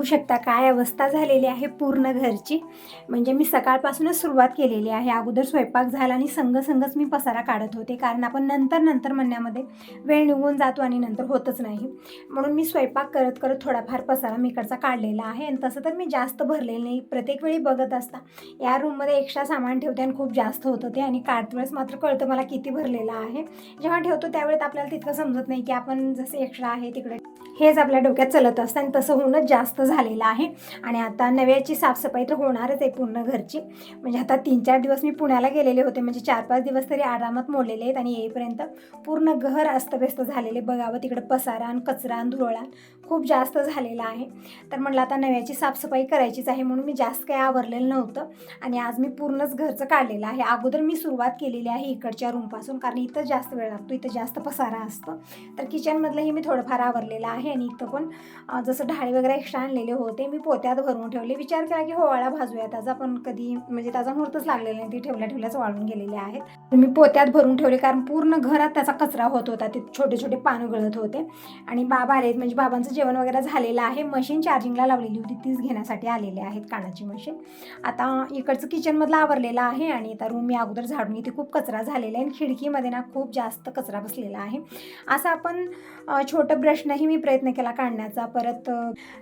बघू शकता काय अवस्था झालेली आहे पूर्ण घरची. म्हणजे मी सकाळपासूनच सुरुवात केलेली आहे. अगोदर स्वयंपाक झाला आणि संग संगच मी पसारा काढत होते. कारण आपण नंतर नंतर म्हणण्यामध्ये वेळ निघून जातो आणि नंतर होतच नाही. म्हणून मी स्वयंपाक करत करत थोडाफार पसारा मी इकडचा काढलेला आहे. आणि तसं तर मी जास्त भरलेलं नाही. प्रत्येक वेळी बघत असता. या रूममध्ये एक्स्ट्रा सामान ठेवते आणि खूप जास्त होतं ते आणि काढत वेळेस मात्र कळतं मला किती भरलेलं आहे. जेव्हा ठेवतो त्यावेळेत आपल्याला तितकं समजत नाही की आपण जसं एक्स्ट्रा आहे तिकडे. हेच आपल्या डोक्यात चलत असतं आणि तसं होऊनच जास्त झालेलं आहे. आणि आता नव्याची साफसफाई तर होणारच आहे पूर्ण घरची. म्हणजे आता तीन चार दिवस मी पुण्याला गेलेले होते. म्हणजे चार पाच दिवस तरी आरामात मोडलेले आहेत आणि येईपर्यंत पूर्ण घर अस्तव्यस्त झालेले. बघावं तिकडं पसारा आणि कचरा आणि धुरोळा खूप जास्त झालेला आहे. तर म्हटलं आता नव्याची साफसफाई करायचीच आहे म्हणून मी जास्त काही आवरलेलं नव्हतं. आणि आज मी पूर्णच घरचं काढलेलं आहे. अगोदर मी सुरुवात केलेली आहे इकडच्या रूमपासून कारण इथं जास्त वेळ लागतो. इथं जास्त पसारा असतो. तर किचनमधलंही मी थोडंफार आवरलेलं आहे आणि इथं पण जसं ढाळी वगैरे एक्स्ट्रा आणलेले होते मी पोत्यात भरून ठेवले. विचार केला की होवाळा भाजूया त्याचा पण कधी म्हणजे त्याचा मुहूर्तच लागलेला नाही. ती ठेवल्या ठेवल्याच वाळून गेलेले आहेत. मी पोत्यात भरून ठेवले कारण पूर्ण घरात त्याचा कचरा होत होता. ते छोटे छोटे पान गळत होते. आणि बाबा आलेत म्हणजे बाबांचं जेवण वगैरे झालेलं आहे. मशीन चार्जिंगला लावलेली होती. तीच घेण्यासाठी आलेले आहेत कानाची मशीन. आता इकडचं किचनमधलं आवरलेलं आहे आणि आता रूम मी अगोदर झाडून इथे खूप कचरा झालेला आहे. आणि खिडकीमध्ये ना खूप जास्त कचरा बसलेला आहे. असं आपण छोटं ब्रशनंही मी प्रयत्न केला काढण्याचा. परत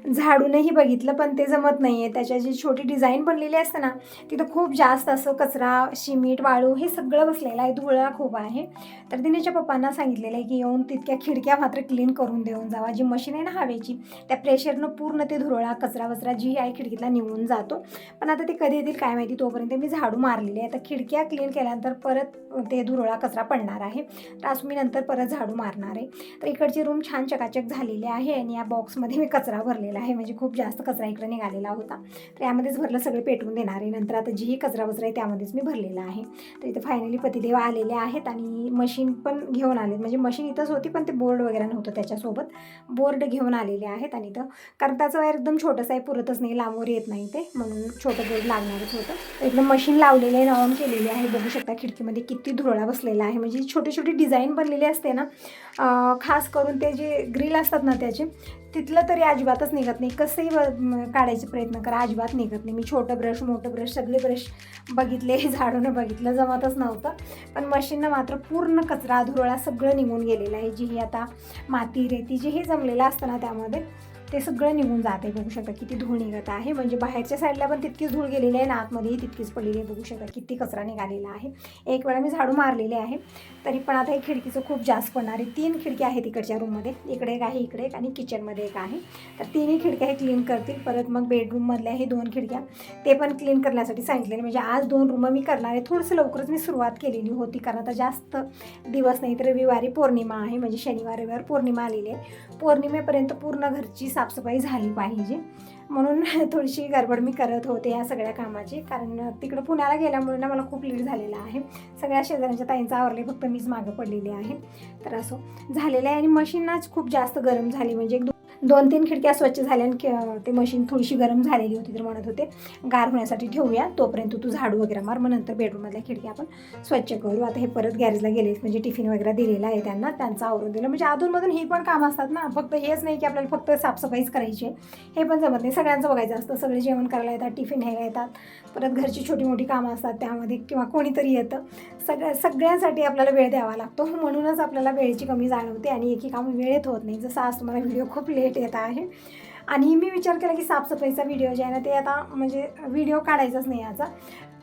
झाडू करूनही बघितलं पण ते जमत नाही आहे त्याच्या जी छोटी डिझाईन बनलेली असते ना तिथं खूप जास्त असं कचरा शिमीट वाळू हे सगळं बसलेलं आहे. धुळा खूप आहे. तर तिनेच्या पप्पांना सांगितलेलं आहे की येऊन तितक्या खिडक्या मात्र क्लीन करून देऊन जावा. जी मशीन आहे ना हवेची त्या प्रेशरनं पूर्ण ते धुरळा कचरा वचरा जी आहे खिडकीतला निघून जातो. पण आता ते कधी येतील काय माहिती तोपर्यंत मी झाडू मारलेली आहे. आता खिडक्या क्लीन केल्यानंतर परत ते धुरळा कचरा पडणार आहे. तर आज मी नंतर परत झाडू मारणार आहे. तर इकडची रूम छान चकाचक झालेली आहे आणि या बॉक्समध्ये मी कचरा भरलेला आहे. म्हणजे खूप जास्त कचरा इकडे निघालेला होता. तर यामध्येच भरलं सगळे पेटवून देणार आहे. नंतर आता जीही कचरा वचरा आहे त्यामध्येच मी भरलेला आहे. तर इथं फायनली पतिदेव आलेले आहेत आणि मशीन पण घेऊन आले म्हणजे मशीन इथंच होती पण ते बोर्ड वगैरे नव्हतं त्याच्यासोबत. बोर्ड घेऊन आलेले आहेत आणि इथं कारण त्याचं वायर एकदम छोटंसं आहे पुरतच नाही लांबवर येत नाही ते. म्हणून छोटं बोर्ड लागणारच होतं. एकदम मशीन लावलेलं आहे नॉन केलेली आहे. बघू शकता खिडकीमध्ये किती धुरळा बसलेला आहे. म्हणजे छोटी छोटी डिझाईन बनलेली असते ना. खास करून ते जे ग्रिल असतात ना त्याचे तिथलं तरी अजिबातच निघत नाही. कसंही काढायचा प्रयत्न करा अजिबात निघत नाही. मी छोटं ब्रश मोठं ब्रश सगळे ब्रश बघितले झाडून बघितलं जमतच नव्हतं. पण मशीननं मात्र पूर्ण कचरा धुरळा सगळं निघून गेलेलं आहे. जी ही आता माती रेती जे हे जमलेलं असतं ना त्यामध्ये ते सगळं निघून जाते बघू शकता किती धूळ निघत आहे. म्हणजे बाहेरच्या साईडला पण तितकीच धूळ गेलेली आहे आतमध्येही तितकीच पडलेली आहे. बघू शकता किती कचरा निघालेला आहे. एक वेळा मी झाडू मारलेले आहे. तरी पण आता हे खिडकीचं खूप जास्त पडणार आहे. तीन खिडक्या आहेत इकडच्या रूममध्ये इकडे एक आहे इकडे एक आणि किचनमध्ये एक आहे. तर तिन्ही खिडक्या हे क्लीन करतील. परत मग बेडरूममधल्या हे दोन खिडक्या ते पण क्लीन करण्यासाठी सांगितलेले. म्हणजे आज दोन रूम मी करणार आहे. थोडंसं लवकरच मी सुरुवात केलेली होती. कारण आता जास्त दिवस नाही तर रविवारी पौर्णिमा आहे. म्हणजे शनिवार रविवार पौर्णिमा आलेली आहे. पौर्णिमेपर्यंत पूर्ण घरची साफसफाई झाली पाहिजे. म्हणून थोडीशी गडबड मी करत होते या सगळ्या कामाची. कारण तिकडं पुण्याला गेल्यामुळे ना मला खूप लेट झालेला आहे. सगळ्या शेजाऱ्यांच्या ताईंचा आवरले फक्त मीच मागं पडलेली आहे. तर असं झालेलं आहे आणि मशीनच खूप जास्त गरम झाली. म्हणजे एक दो- दोन तीन खिडक्या स्वच्छ झाल्या आणि ते मशीन थोडीशी गरम झालेली होती तर म्हणत होते गार होण्यासाठी ठेवूया तोपर्यंत तू झाडू वगैरे मार मग नंतर बेडरूममधल्या खिडक्या आपण स्वच्छ करू. आता हे परत गॅरेजला गेले म्हणजे टिफिन वगैरे दिलेला आहे त्यांना त्यांचं आवरून दिलं. म्हणजे अधूनमधून ही पण कामं असतात ना फक्त हेच नाही की आपल्याला फक्त साफसफाईच करायची आहे. हे पण जमत नाही. सगळ्यांचं बघायचं असतं सगळे जेवण करायला येतात टिफिन घ्यायला येतात. परत घरची छोटी मोठी कामं असतात त्यामध्ये किंवा कोणीतरी येतं. सगळ्या सगळ्यांसाठी आपल्याला वेळ द्यावा लागतो. म्हणूनच आपल्याला वेळेची कमी जाणवते आणि एकी काम वेळेत होत नाही. जसं आज तुम्हाला व्हिडिओ खूप लेट येत आहे. आणि मी विचार केला की साफसफाईचा व्हिडिओ जे आहे ना ते आता म्हणजे व्हिडिओ काढायचाच नाही याचा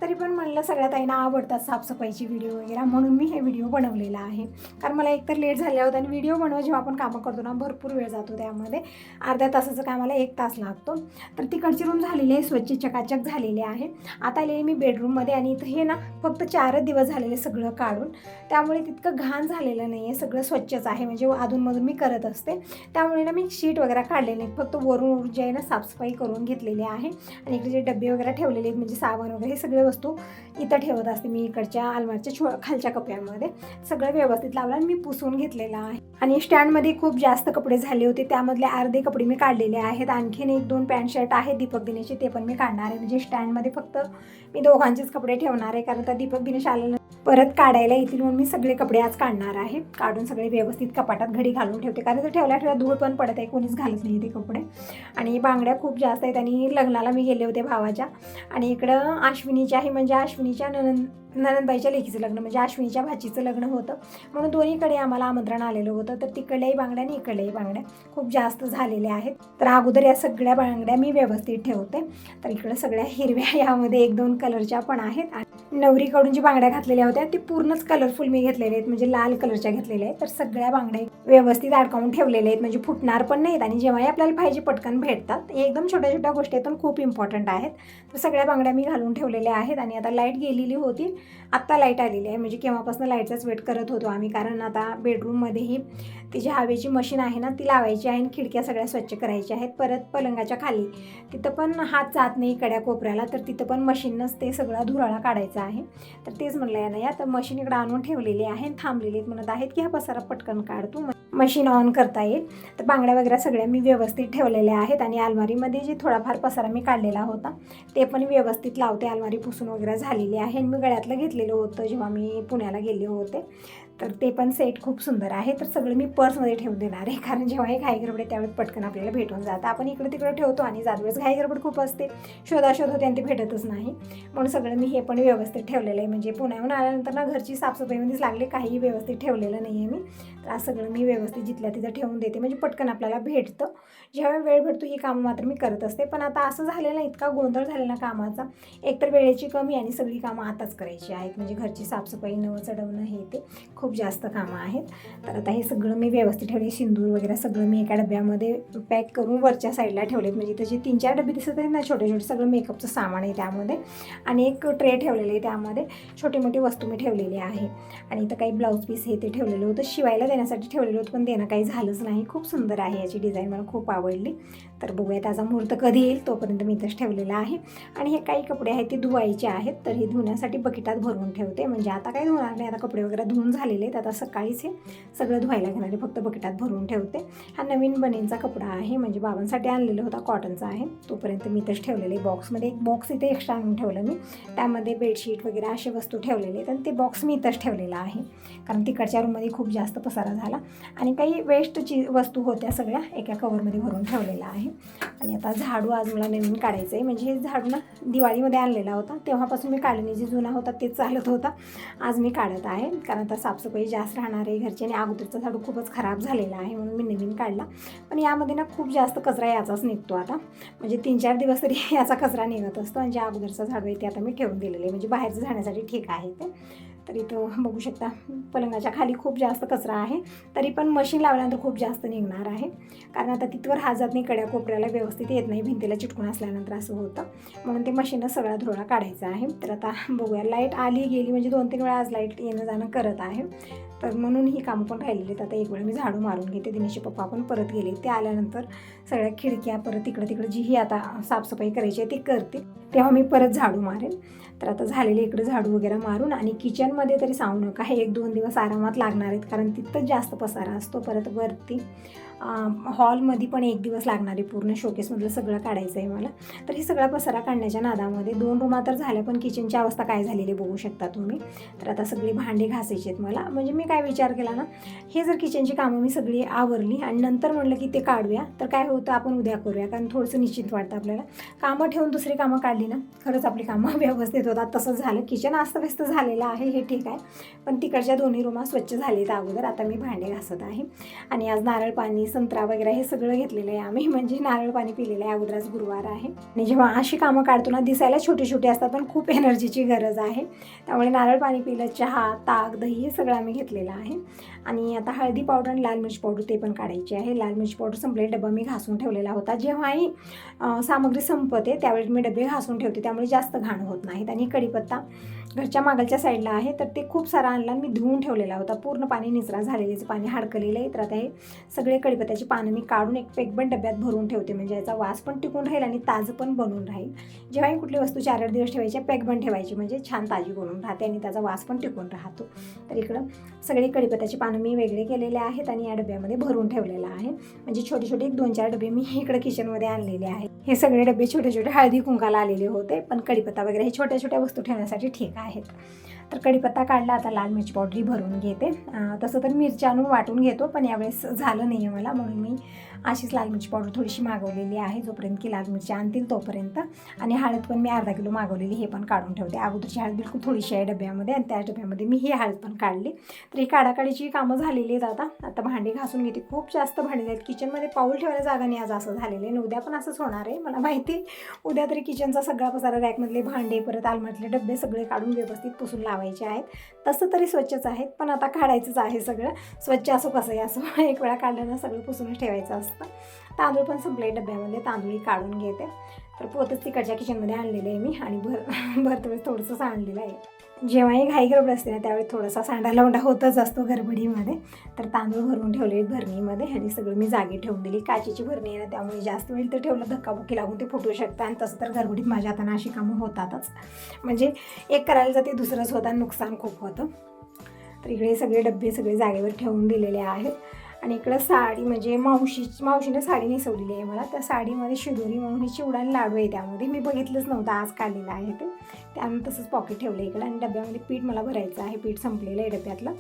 तरी पण म्हणलं सगळ्या ताईंना आवडतात साफसफाईची व्हिडिओ वगैरे म्हणून मी हे व्हिडिओ बनवलेला आहे. कारण मला एकतर लेट झालेला होता आणि व्हिडिओ बनव जेव्हा आपण कामं करतो ना भरपूर वेळ जातो त्यामध्ये. अर्ध्या तासाचं कामाला एक तास लागतो. तर तिकडची रूम झालेली आहे स्वच्छ चकाचक झालेली आहे. आता आलेली मी बेडरूममध्ये आणि इथं हे ना फक्त चारच दिवस झालेले सगळं काढून. त्यामुळे तितकं घाण झालेलं नाही आहे सगळं स्वच्छच आहे. म्हणजे अधूनमधून मी करत असते. त्यामुळे ना मी शीट वगैरे काढले नाही फक्त वरून जे आहे ना साफसफाई करून घेतलेली आहे. आणि इकडे जे डबे वगैरे ठेवलेले आहेत म्हणजे साबण वगैरे हे सगळे वस्तू इथं ठेवत असते मी इकडच्या अलमारच्या छो खालच्या कपड्यांमध्ये सगळं व्यवस्थित लावलं आणि मी पुसून घेतलेलं आहे. आणि स्टँडमध्ये खूप जास्त कपडे झाले होते. त्यामधले अर्धे कपडे मी काढलेले आहेत. आणखीन एक दोन पॅन्ट शर्ट आहेत दीपक दिनेचे ते पण मी काढणार आहे. म्हणजे स्टँडमध्ये फक्त मी दोघांचेच कपडे ठेवणार आहे. कारण तर दीपक दिनेश आलेलं परत काढायला येतील म्हणून मी सगळे कपडे आज काढणार आहे. काढून सगळे व्यवस्थित कपाटात घडी घालून ठेवते. कारण तर ठेवल्या ठेवल्या धूळ पण पडत आहे. कोणीच घालत नाही ते कपडे. आणि बांगड्या खूप जास्त आहेत. आणि लग्नाला मी गेले होते भावाच्या. आणि इकडं अश्विनीच्या आहे. म्हणजे अश्विनीच्या ननंद ननंदबाईच्या लेखीचं लग्न. म्हणजे अश्विनीच्या भाचीचं लग्न होतं. म्हणून दोन्हीकडे आम्हाला आमंत्रण आलेलं होतं. तर तिकडल्याही बांगड्या आणि इकडल्याही बांगड्या खूप जास्त झालेल्या आहेत. तर अगोदर या सगळ्या बांगड्या मी व्यवस्थित ठेवते. तर इकडं सगळ्या हिरव्या यामध्ये एक दोन कलरच्या पण आहेत. आणि नवरीकडून जी बांगड्या घातलेल्या होत्या ती पूर्णच कलरफुल मी घेतलेले आहेत. म्हणजे लाल कलरच्या घेतलेल्या आहेत. तर सगळ्या बांगड्या व्यवस्थित अडकावून ठेवलेल्या आहेत. म्हणजे फुटणार पण नाहीत आणि जेव्हाही आपल्याला पाहिजे पटकन भेटतात एकदम छोट्या छोट्या गोष्टी आहेत पण खूप इम्पॉर्टंट आहेत. तर सगळ्या बांगड्या मी घालून ठेवलेल्या आहेत आणि आता लाइट गेलेली होती. आत्ता लाइट आलेली आहे. म्हणजे केव्हापासून लाईटचाच वेट करत होतो आम्ही. कारण आता बेडरूममध्येही ती जी हवेची मशीन आहे ना ती लावायची आहे आणि खिडक्या सगळ्या स्वच्छ करायच्या आहेत. परत पलंगाच्या खाली. तिथं पण हात जात नाही कड्या कोपऱ्याला. तर तिथं पण मशीनच ते सगळा धुराळा काढायचा आहे. तर तेच म्हणलं या नाही तर मशीन इकडं आणून ठेवलेली आहे थांबलेली आहेत. म्हणत आहेत की हा पसारा पटकन काढतो मशीन ऑन करता येईल. तर बांगड्या वगैरे सगळ्या मी व्यवस्थित ठेवलेल्या आहेत आणि अलमारीमध्ये जे थोडाफार पसारा मी काढलेला होता ते पण व्यवस्थित लावते. अलमारी पुसून वगैरे झालेली आहे आणि मी गळ्यातलं घेतलेलं होतं जेव्हा मी पुण्याला गेले होते. तर ते पण सेट खूप सुंदर आहे. तर सगळं मी पर्समध्ये ठेवून देणार आहे. कारण जेव्हा हे घाई गडबड आहे त्यावेळेस पटकन आपल्याला भेटून जातं. आपण इकडे तिकडे ठेवतो आणि जातवेळेस घाई गडबड खूप असते शोधाशोध होते आणि ते भेटतच नाही. म्हणून सगळं मी हे पण व्यवस्थित ठेवलेलं आहे. म्हणजे पुण्याहून आल्यानंतर ना घरची साफसफाईमध्येच लागले. काहीही व्यवस्थित ठेवलेलं नाही आहे मी. तर आज सगळं मी व्यवस्थित जिथल्या तिथं ठेवून देते. म्हणजे पटकन आपल्याला भेटतं. जेव्हा वेळ भेटतो ही कामं मात्र मी करत असते. पण आता असं झालेलं इतका गोंधळ झालेला कामाचा. एकतर वेळेची कमी आणि सगळी कामं आताच करायची आहेत. म्हणजे घरची साफसफाई नवं चढवणं हे ते. खूप खूप जास्त कामं आहेत. तर आता हे सगळं मी व्यवस्थित ठेवले. सिंदूर वगैरे सगळं मी एका डब्यामध्ये पॅक करून वरच्या साईडला ठेवलेत. म्हणजे त्याचे तीन चार डबे दिसत आहेत ना छोटे छोटे सगळं मेकअपचं सामान आहे त्यामध्ये. आणि एक ट्रे ठेवलेलं आहे त्यामध्ये. छोटी मोठी वस्तू मी ठेवलेली आहे. आणि इथं काही ब्लाऊज पीस हे ते ठेवलेलं होतं. शिवायला देण्यासाठी ठेवलेलं होतं पण देणं काही झालंच नाही. खूप सुंदर आहे याची डिझाईन. मला खूप आवडली. तर बघूया त्याचा मुहूर्त कधी येईल तोपर्यंत मी इथंच ठेवलेला आहे. आणि हे काही कपडे आहेत ते धुवायचे आहेत तर हे धुण्यासाठी बकेटात भरून ठेवते. म्हणजे आता काही धुणार नाही आता कपडे वगैरे धुवून झालेले आहेत आता सकाळीच हे सगळं धुवायला घेणारे फक्त बकेटात भरून ठेवते. हा नवीन बनेनचा कपडा आहे म्हणजे बाबांसाठी आणलेला होता कॉटनचा आहे. तोपर्यंत मी इथंच ठेवलेले बॉक्समध्ये. एक बॉक्स इथे एक्स्ट्रा आणून ठेवलं मी. त्यामध्ये बेडशीट वगैरे अशा वस्तू ठेवलेले आहेत आणि ते बॉक्स मी इथंच ठेवलेला आहे. कारण तिकडच्या रूममध्ये खूप जास्त पसारा झाला. आणि काही वेस्टची वस्तू होत्या सगळ्या एका कवरमध्ये भरून ठेवलेला आहे आणि आता झाडू आज मला नवीन काढायचं आहे म्हणजे हे झाडू ना दिवाळीमध्ये आणलेला होता. तेव्हापासून मी काढले जे जुना होता तेच चालत होता. आज मी काढत आहे. कारण आता साफसफाई जास्त राहणार आहे घरची आणि अगोदरचा झाडू खूपच खराब झालेला आहे म्हणून मी नवीन काढला. पण यामध्ये ना खूप जास्त कचरा याचाच निघतो आता. म्हणजे तीन चार दिवस तरी याचा कचरा निघत असतो आणि जे अगोदरचा झाडू आहे ते आता मी ठेवून दिलेलं आहे. म्हणजे बाहेरचं जाण्यासाठी ठीक आहे ते. तर इथं बघू शकता पलंगाच्या खाली खूप जास्त कचरा आहे. तरी पण मशीन लावल्यानंतर खूप जास्त निघणार आहे. कारण आता तिथवर हात जात नाही कड्या कोपऱ्याला व्यवस्थित येत नाही भिंतीला चिटकून असल्यानंतर असं होतं. म्हणून ते मशीनच सगळा धुळा काढायचा आहे. तर आता बघूया लाइट आली गेली म्हणजे दोन तीन वेळा आज लाइट येणं जाणं करत आहे. तर म्हणून ही कामं पण राहिलेली आहेत. आता एक वेळा मी झाडू मारून घेते. दिनेशचे पप्पा पण परत गेले. ते आल्यानंतर सगळ्या खिडक्या परत इकडं तिकडं जी ही आता साफसफाई करायची आहे ती करते. तेव्हा मी परत झाडू मारेन. तर आता झालेले इकडे झाडू वगैरे मारून आणि किचनमध्ये तरी सांगू नका. हे एक दोन दिवस आरामात लागणार आहेत कारण तिथं जास्त पसारा असतो. परत वरती हॉलमध्ये पण एक दिवस लागणार आहे पूर्ण शोकेसमधलं सगळं काढायचं आहे मला. तर हे सगळा पसारा काढण्याच्या नादामध्ये दोन रूमा तर झाल्या पण किचनची अवस्था काय झालेली बघू शकता तुम्ही. तर आता सगळी भांडी घासायची आहेत मला. म्हणजे मी काय विचार केला ना हे जर किचनची कामं मी सगळी आवरली आणि नंतर म्हणलं की ते काढूया तर काय होतं आपण उद्या करूया कारण थोडंसं निश्चित वाटतं आपल्याला. कामं ठेवून दुसरी कामं काढली ना खरंच आपली कामं व्यवस्थित होतात. तसंच झालं. किचन अस्तव्यस्त झालेलं आहे हे ठीक आहे. पण तिकडच्या दोन्ही रूमा स्वच्छ झालेत अगोदर. आता मी भांडे घासत आहे. आणि आज नारळ पाणी संत्रा वगैरे हे सगळं घेतलेलं आहे आम्ही. म्हणजे नारळ पाणी पिलेलं आहे. अगोदर आज गुरुवार आहे. आणि जेव्हा अशी कामं काढतो ना दिसायला छोटी छोटी असतात पण खूप एनर्जीची गरज आहे. त्यामुळे नारळ पाणी पिलं चहा ताक दही हे सगळं आम्ही घेतलेलं आहे. आणि आता हळदी पावडर आणि लाल मिरची पावडर ते पण काढायची आहे. लाल मिरची पावडर संपले डबा मी घासून ठेवलेला होता. जेव्हाही सामग्री संपते त्यावेळी मी डबे घासून ठेवते. त्यामुळे जास्त घाण होत नाहीत. आणि कढीपत्ता घरच्या मागलच्या साईडला आहे तर ते खूप सारा आणला मी धुवून ठेवलेला होता. पूर्ण पाणी निचरा झालेलं पाणी हाडकलेलं आहे तर आता हे सगळे कडीपत्याची पानं मी काढून एक पेकबंद डब्यात भरून ठेवते. म्हणजे याचा वास पण टिकून राहील आणि ताजं पण बनून राहील. जेव्हाही कुठली वस्तू चार आठ दिवस ठेवायची पण ठेवायची म्हणजे छान ताजी बनून राहते आणि त्याचा वास पण टिकून राहतो. तर इकडं सगळे कडीपत्याची पानं मी वेगळे केलेले आहेत आणि या डब्यामध्ये भरून ठेवलेलं आहे. म्हणजे छोटे छोटे एक दोन चार डबे मी इकडं किचनमध्ये आणलेले आहेत. हे सगळे डबे छोटे छोटे हळदी कुंकाला आलेले होते पण कढीपत्ता वगैरे हे छोट्या छोट्या वस्तू ठेवण्यासाठी ठीक आहेत. तर कढीपत्ता काढला आता लाल मिरची पावडरी भरून घेते. तसं तर मिरच्या आणून वाटून घेतो पण यावेळेस झालं नाही आहे मला म्हणून मी अशीच लाल मिरची पावडर थोडीशी मागवलेली आहे जोपर्यंत की लाल मिरची आणतील तोपर्यंत. आणि हळद पण मी अर्धा किलो मागवलेली हे पण काढून ठेवते. अगोदरची हळद बिलकुल थोडीशी आहे डब्यामध्ये आणि त्या डब्यामध्ये मी ही हळद पण काढली. तर ही काढाकाडीची कामं झालेली आहेत आता. आता भांडी घासून घेते. खूप जास्त भांडी आहेत. किचनमध्ये पाऊल ठेवायला जागा नाही आज असं झालेलं आहे. उद्या पण असंच होणार आहे. मला माहिती आहे. उद्या तरी किचनचा सगळा पसारा रॅकमधले भांडे परत आलमातले डबे सगळे काढून व्यवस्थित पुसून लावायचे आहेत. तसं तरी स्वच्छच आहेत पण आता काढायचंच आहे सगळं. स्वच्छ असो कसंही असो एक वेळा काढल्यानं सगळं पुसूनच ठेवायचं असतं. तांदूळ पण संपले डब्यामध्ये तांदूळी काढून घेते. तर पोतच तिकडच्या किचनमध्ये आणलेलं आहे मी आणि भर भरतवेळेस थोडंसंच आणलेलं आहे. जेव्हाही घाई गडबड असते ना त्यावेळी थोडासा सांडा लवंडा होतच असतो गडबडीमध्ये तर तांदूळ भरून ठेवले भरणीमध्ये आणि सगळं मी जागी ठेवून दिली. काचेची भरणी आहे ना त्यामुळे जास्त वेळ तर ठेवलं धक्काबुक्की लागून ते फुटू शकतं. आणि तसं तर गडबडीत माझ्या हाताने अशी कामं होतातच. म्हणजे एक करायला जाते दुसरंच होतं आणि नुकसान खूप होतं. तर इकडे सगळे डबे सगळे जागेवर ठेवून दिलेले आहेत. आणि इकडं साडी म्हणजे मावशी मावशीने साडी नेसवलेली आहे मला. त्या साडीमध्ये शिदोरी म्हणून हे चिवडा आणि लाडू आहे त्यामध्ये. मी बघितलंच नव्हतं आज काढलेलं आहे ते. त्यानं तसंच पॉकेट ठेवलं आहे इकडं आणि डब्यामध्ये पीठ मला भरायचं आहे. पीठ संपलेलं आहे डब्यातलं.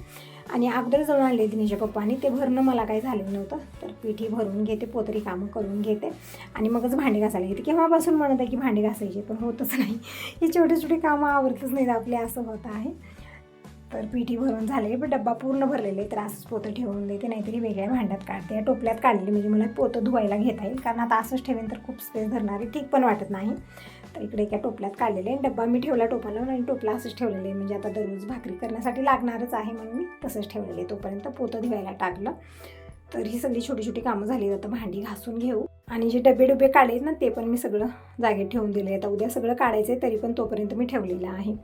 आणि अगोदर जाऊन आणले तिच्या पप्पानी. ते भरणं मला काही झालेलं नव्हतं. तर पीठही भरून घेते पोतरी कामं करून घेते. आणि मगच भांडी घासायला घेते केव्हापासून म्हणत आहे की भांडी घासायची? पण होतच नाही. ही छोटी छोटी कामं आवडतच नाहीत आपले. असं होत आहे. तर पिठी भरून झाले पण डब्बा पूर्ण भरलेले तर असंच पोतं ठेवून देते नाहीतरी वेगळ्या भांड्यात काढते. या टोपल्यात काढलेली म्हणजे मला पोतं धुवायला घेता येईल कारण आता असंच ठेवेन तर खूप स्पेस धरणारे ठीक पण वाटत नाही. तर इकडे एका टोपल्यात काढलेले आणि डब्बा मी ठेवला टोपाला आणि टोपला असंच ठेवलेले आहे. म्हणजे आता दररोज भाकरी करण्यासाठी लागणारच आहे म्हणून मी तसंच ठेवलेलं आहे तोपर्यंत पोतं धुवायला टाकलं. तर ही सगळी छोटी छोटी कामं झाली. आता भांडी घासून घेऊ. आणि जे डबे डुबे काढले ना ते पण मी सगळं जागेत ठेवून दिले आता उद्या सगळं काढायचं आहे तरी पण तोपर्यंत मी ठेवलेलं आहे.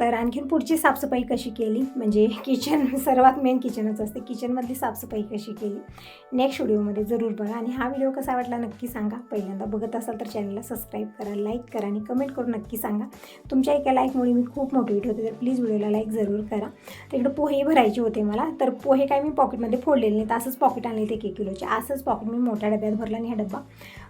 तर आणखीन पुढची साफसफाई कशी केली? म्हणजे किचन सर्वात मेन किचनच असते. किचनमधली साफसफाई कशी केली? नेक्स्ट व्हिडिओमध्ये जरूर बघा. आणि हा व्हिडिओ कसा वाटला नक्की सांगा. पहिल्यांदा बघत असाल तर चॅनलला सबस्क्राईब करा लाईक करा आणि कमेंट करून नक्की सांगा. तुमच्या एका लाईकमुळे मी खूप मोटिवेट होते तर प्लीज व्हिडिओला लाईक जरूर करा. तर इकडं पोहे भरायचे होते मला. तर पोहे काय मी पॉकेटमध्ये फोडलेले नाहीत. असंच पॉकेट आणले ते एक एक किलोचे. असंच पॉकेट मी मोठ्या डब्यात भरला आणि हा डब्बा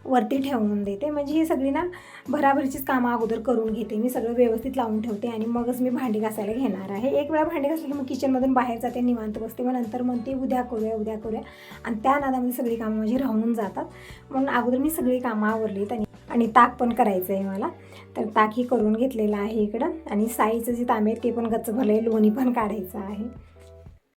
वरती ठेवून देते. म्हणजे ही सगळी ना भराभरचीच कामं अगोदर करून घेते. मी सगळं व्यवस्थित लावून ठेवते आणि मगच मी भांडी घासायला घेणार आहे. एक वेळा भांडी घासली की मग किचनमधून बाहेर जाते निवांत बसते. मग नंतर म्हणते उद्या करूया उद्या करूया. आणि त्या नादामध्ये सगळी कामं माझी राहून जातात. म्हणून अगोदर मी सगळी कामं आवरलीत आणि आणि ताक पण करायचं आहे मला. तर ताकही करून घेतलेलं आहे इकडं. आणि साईचं जे तांबे ते पण गच्च भरलं आहे लोणी पण काढायचं आहे.